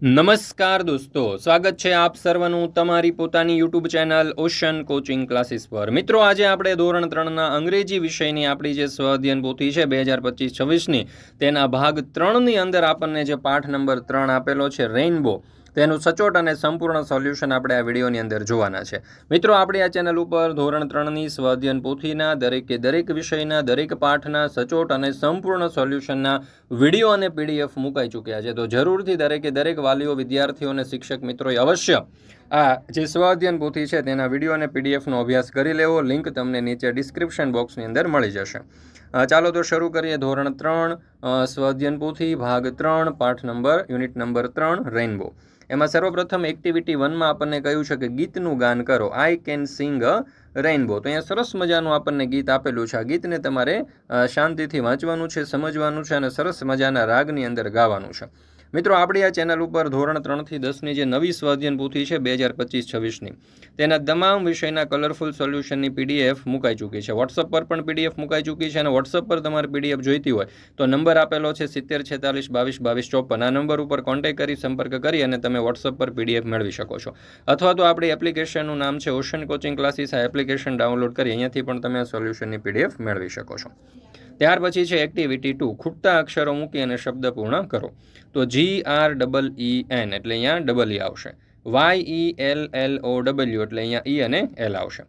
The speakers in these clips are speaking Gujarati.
નમસ્કાર દોસ્તો, સ્વાગત છે આપ સર્વનું તમારી પોતાની YouTube channel ocean coaching classes પર. મિત્રો, આજે આપણે ધોરણ ત્રણના અંગ્રેજી વિષયની આપણી જે સ્વઅધ્યયન પોથી છે બે હજાર પચીસ છવ્વીસની, તેના ભાગ ત્રણની અંદર આપણને જે પાઠ નંબર ત્રણ આપેલો છે રેઇનબો તેનું સચોટ અને સંપૂર્ણ સોલ્યુશન આપણે આ વિડીયોની અંદર જોવાના છે. મિત્રો, આપણી આ ચેનલ ઉપર ધોરણ ત્રણની સ્વાધ્યન પોથીના, દરેકે દરેક વિષયના, દરેક પાઠના સચોટ અને સંપૂર્ણ સોલ્યુશનના વીડિયો અને પીડીએફ મુકાઈ ચૂક્યા છે. તો જરૂરથી દરેકે દરેક વાલીઓ, વિદ્યાર્થીઓ અને શિક્ષક મિત્રોએ અવશ્ય આ જે સ્વાધ્યન પોથી છે તેના વીડિયો અને પીડીએફનો અભ્યાસ કરી લેવો. લિંક તમને નીચે ડિસ્ક્રિપ્શન બોક્સની અંદર મળી જશે. ચાલો તો શરૂ કરીએ ધોરણ ત્રણ સ્વાધ્યન પોથી, ભાગ ત્રણ, પાઠ નંબર, યુનિટ નંબર ત્રણ, રેઇનબો. એમાં સર્વપ્રથમ એક્ટિવિટી વનમાં આપણને કહ્યું છે કે ગીતનું ગાન કરો. I can sing a rainbow તો અહીંયા સરસ મજાનું આપણને ગીત આપેલું છે. આ ગીતને તમારે શાંતિથી વાંચવાનું છે, સમજવાનું છે અને સરસ મજાના રાગની અંદર ગાવાનું છે. મિત્રો, આપણી આ ચેનલ ઉપર ધોરણ ત્રણથી દસની જે નવી સ્વાધ્યન પૂથી છે બે હજાર પચીસ છવ્વીસની, તેના તમામ વિષયના કલરફુલ સોલ્યુશનની પીડીએફ મુકાઈ ચૂકી છે. વોટ્સઅપ પર પણ પીડીએફ મુકાઈ ચૂકી છે અને વોટ્સઅપ પર તમારે પીડીએફ જોઈતી હોય તો નંબર આપેલો છે સિત્તેર છેતાલીસ બાવીસ બાવીસ ચોપન. આ નંબર ઉપર કોન્ટેક્ટ કરી, સંપર્ક કરી અને તમે વોટ્સઅપ પર પીડીએફ મેળવી શકો છો. અથવા તો આપણી એપ્લિકેશનનું નામ છે ઓશન કોચિંગ ક્લાસીસ આ એપ્લિકેશન ડાઉનલોડ કરી અહીંયાથી પણ તમે આ સોલ્યુશનની પીડીએફ મેળવી શકો છો. ત્યાર પછી છે એક્ટિવિટી ટુ ખૂટતા અક્ષરો મૂકી અને શબ્દ પૂર્ણ કરો. તો G R double E N એટલે અહીંયા ડબલ ઈ આવશે. Y E L L O W એટલે અહીંયા ઈ અને એલ આવશે.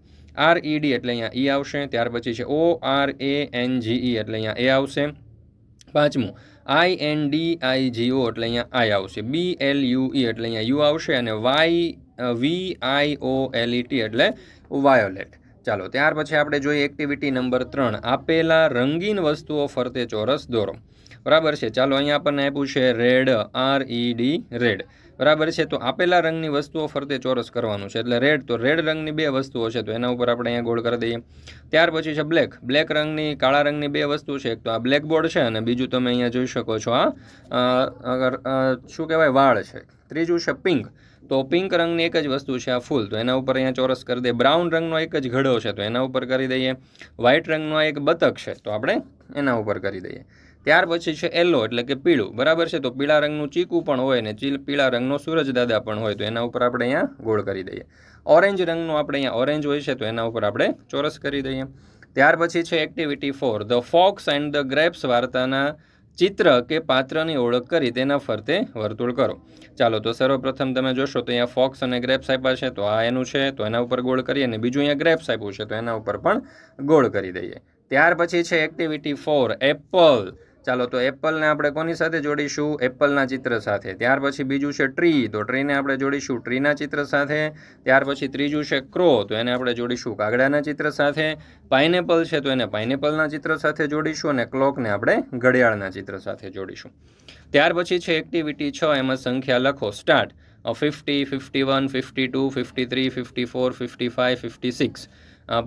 આર ઈ ડી એટલે અહીંયા ઈ આવશે. ત્યાર પછી છે O R A N G ઈ એટલે અહીંયા એ આવશે. પાંચમું. આઈ એન ડી આઈ જી ઓ એટલે અહીંયા આઈ આવશે. બી એલ યુ ઈ એટલે અહીંયા યુ આવશે અને Y V I O L E T એટલે વાયોલેટ ચાલો, ત્યાર પછી આપણે જોઈએ એક્ટિવિટી નંબર ત્રણ. આપેલા રંગીન વસ્તુઓ ફરતે ચોરસ દોરો. બરાબર છે. ચાલો, અહીંયા આપણને આપ્યું છે red R E D red બરાબર છે? તો આપેલા રંગની વસ્તુઓ ફરતે ચોરસ કરવાનું છે. એટલે રેડ તો રેડ રંગની બે વસ્તુઓ છે. તો એના ઉપર આપણે અહીંયા ગોળ કરી દઈએ. ત્યાર પછી છે બ્લેક બ્લેક રંગની, કાળા રંગની બે વસ્તુ છે. એક તો આ બ્લેક બોર્ડ છે અને બીજું તમે અહીંયા જોઈ શકો છો આ શું કહેવાય? વાળ છે. ત્રીજું છે પિંક તો પિંક રંગની એક જ વસ્તુ છે આ ફૂલ. તો એના ઉપર અહીંયા ચોરસ કરી દઈએ. બ્રાઉન રંગનો એક જ ઘડો છે. તો એના ઉપર કરી દઈએ. વ્હાઇટ રંગનો એક બતક છે. તો આપણે એના ઉપર કરી દઈએ. ત્યાર પછી છે યલો, એટલે કે પીળું. બરાબર છે? તો પીળા રંગનું ચીકું પણ હોય ને ચીલ, પીળા રંગનો સૂરજદાદા પણ હોય, તો એના ઉપર આપણે અહીંયા ગોળ કરી દઈએ. ઓરેન્જ રંગનું આપણે અહીંયા ઓરેન્જ હોય છે, તો એના ઉપર આપણે ચોરસ કરી દઈએ. ત્યાર પછી છે activity four. The fox and the grapes વાર્તાના ચિત્ર કે પાત્રની ઓળખ કરી, તેના ફરતે વર્તુળ કરો. ચાલો, તો સર્વપ્રથમ તમે જોશો, તો અહીંયા ફોક્સ અને ગ્રેપ્સ આપ્યા છે, તો આ એનું છે, તો એના ઉપર ગોળ કરીએ અને બીજું અહીંયા ગ્રેપ્સ આપ્યું છે, તો એના ઉપર પણ ગોળ કરી દઈએ. ત્યાર પછી છે એક્ટિવિટી ફોર. એપલ. ચાલો, તો એપલને આપણે કોની સાથે જોડીશું? એપલના ચિત્ર સાથે. ત્યાર પછી બીજું છે ટ્રી. તો ટ્રીને આપણે જોડીશું ટ્રીના ચિત્ર સાથે. ત્યાર પછી ત્રીજું છે ક્રો. તો એને આપણે જોડીશું કાગડાના ચિત્ર સાથે. પાઇનેપલ છે, તો એને પાઇનેપલના ચિત્ર સાથે જોડીશું અને ક્લોકને આપણે ઘડિયાળના ચિત્ર સાથે જોડીશું. ત્યાર પછી છે એક્ટિવિટી છ. એમાં સંખ્યા લખો. Start. Fifty fifty one, fifty two, fifty three, fifty four, fifty five, fifty six.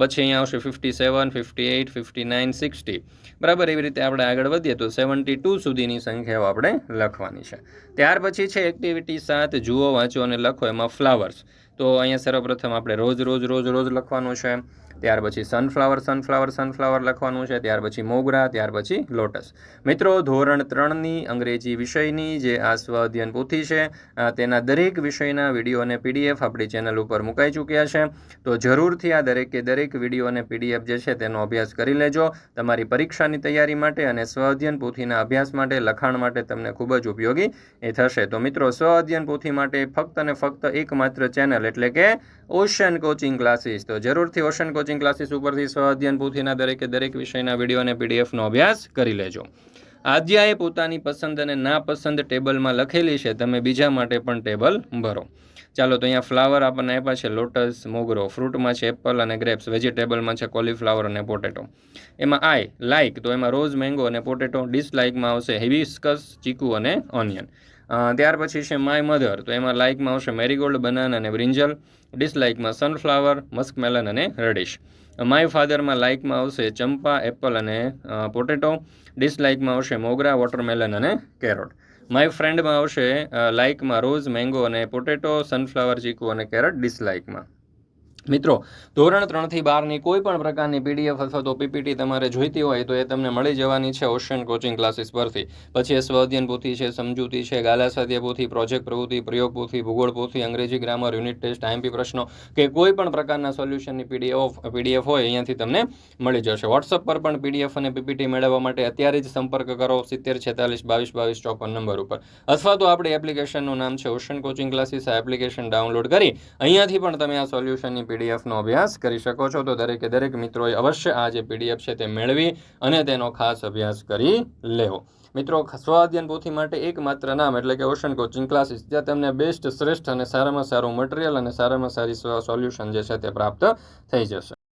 પછી અહીંયા આવશે fifty seven fifty eight fifty nine sixty બરાબર, એવી રીતે આપણે આગળ વધીએ તો સેવન્ટી ટુ સુધીની સંખ્યાઓ આપણે લખવાની છે. ત્યાર પછી છે એક્ટિવિટી સાત, જુઓ, વાંચો અને લખો એમાં ફ્લાવર્સ તો અહીંયા સર્વપ્રથમ આપણે રોજ રોજ રોજ રોજ લખવાનું છે. ત્યાર પછી સનફ્લાવર સનફ્લાવર સનફ્લાવર લખવાનું છે. ત્યાર પછી મોગરા, ત્યાર પછી લોટસ મિત્રો, ધોરણ ત્રણની અંગ્રેજી વિષયની જે આ સ્વ અધ્યયન પોથી છે તેના દરેક વિષયના વીડિયો અને પીડીએફ આપણી ચેનલ ઉપર મુકાઈ ચૂક્યા છે. તો જરૂરથી આ દરેકે દરેક વીડિયો અને પીડીએફ જે છે, તેનો અભ્યાસ કરી લેજો. તમારી પરીક્ષાની તૈયારી માટે અને સ્વ અધ્યયન પોથીના અભ્યાસ માટે, લખાણ માટે તમને ખૂબ જ ઉપયોગી એ થશે. તો મિત્રો, સ્વ અધ્યયન પોથી માટે ફક્ત અને ફક્ત એકમાત્ર ચેનલ એટલે કે ઓશન કોચિંગ ક્લાસીસ તો જરૂરથી ઓશન કોચિંગ ક્લાસીસ ઉપરથી સ્વાધ્યન પૂથીના દરેકે દરેક વિષયના વીડિયો અને પીડીએફનો અભ્યાસ કરી લેજો. આદ્યાએ પોતાની પસંદ અને નાપસંદ ટેબલમાં લખેલી છે. તમે બીજા માટે પણ ટેબલ ભરો. ચાલો તો અહીંયા ફ્લાવર આપણને આપ્યા છે. લોટસ, મોગરો, ફ્રૂટમાં છે એપલ અને ગ્રેપ્સ. વેજીટેબલમાં છે કોલીફ્લાવર અને પોટેટો. એમાં આઈ લાઇક તો એમાં રોઝ, મેંગો અને પોટેટો ડિસલાઇકમાં આવશે. હિબિસ્કસ, ચીકુ અને ઓનિયન. ત્યાર પછી છે માય મધર તો એમાં લાઇકમાં આવશે મેરીગોલ્ડ બનાન અને બ્રિંજલ ડિસલાઇકમાં સનફ્લાવર મસ્કમેલન અને રેડિશ માય ફાધરમાં લાઇકમાં આવશે ચંપા એપલ અને પોટેટો ડિસલાઇકમાં આવશે મોગરા વોટરમેલન અને કેરોટ માય ફ્રેન્ડમાં આવશે લાઇકમાં રોઝ મેંગો અને પોટેટો સનફ્લાવર ચીકુ અને કેરટ ડિસલાઇકમાં મિત્રો, ધોરણ ત્રણથી બારની કોઈ પણ પ્રકારની પીડીએફ અથવા તો પીપીટી તમારે જોઈતી હોય તો એ તમને મળી જવાની છે ઓશન કોચિંગ ક્લાસીસ પરથી. પછી એ સ્વઅધ્યયન પોથી છે, સમજૂતી છે ગાલાસાધ્ય પોથી પ્રોજેક્ટ પ્રવૃત્તિ, પ્રયોગ પોથી, ભૂગોળ પોથી, અંગ્રેજી ગ્રામર યુનિટ ટેસ્ટ આઈએમપી પ્રશ્નો કે કોઈ પણ પ્રકારના સોલ્યુશનની પીડીએફ પીડીએફ હોય અહીંયાથી તમને મળી જશે. વોટ્સઅપ પર પણ પીડીએફ અને પીપીટી મેળવવા માટે અત્યારે જ સંપર્ક કરો સિત્તેર છેતાલીસ બાવીસ બાવીસ ચોપન નંબર ઉપર. અથવા તો આપણી એપ્લિકેશનનું નામ છે ઓશન કોચિંગ ક્લાસીસ આ એપ્લિકેશન ડાઉનલોડ કરી અહીંયાથી પણ તમે આ સોલ્યુશનની પીડીએફનો અભ્યાસ કરી શકો છો. તો દરેકે દરેક મિત્રોએ અવશ્ય આ જે પીડીએફ છે તે મેળવી અને તેનો ખાસ અભ્યાસ કરી લેવો. મિત્રો, સ્વ અધ્યયન પોથી માટે એકમાત્ર નામ એટલે કે ઓશન કોચિંગ ક્લાસીસ, જ્યાં તમને બેસ્ટ, શ્રેષ્ઠ અને સારામાં સારું મટીરિયલ અને સારામાં સારી સોલ્યુશન જે છે તે પ્રાપ્ત થઈ જશે.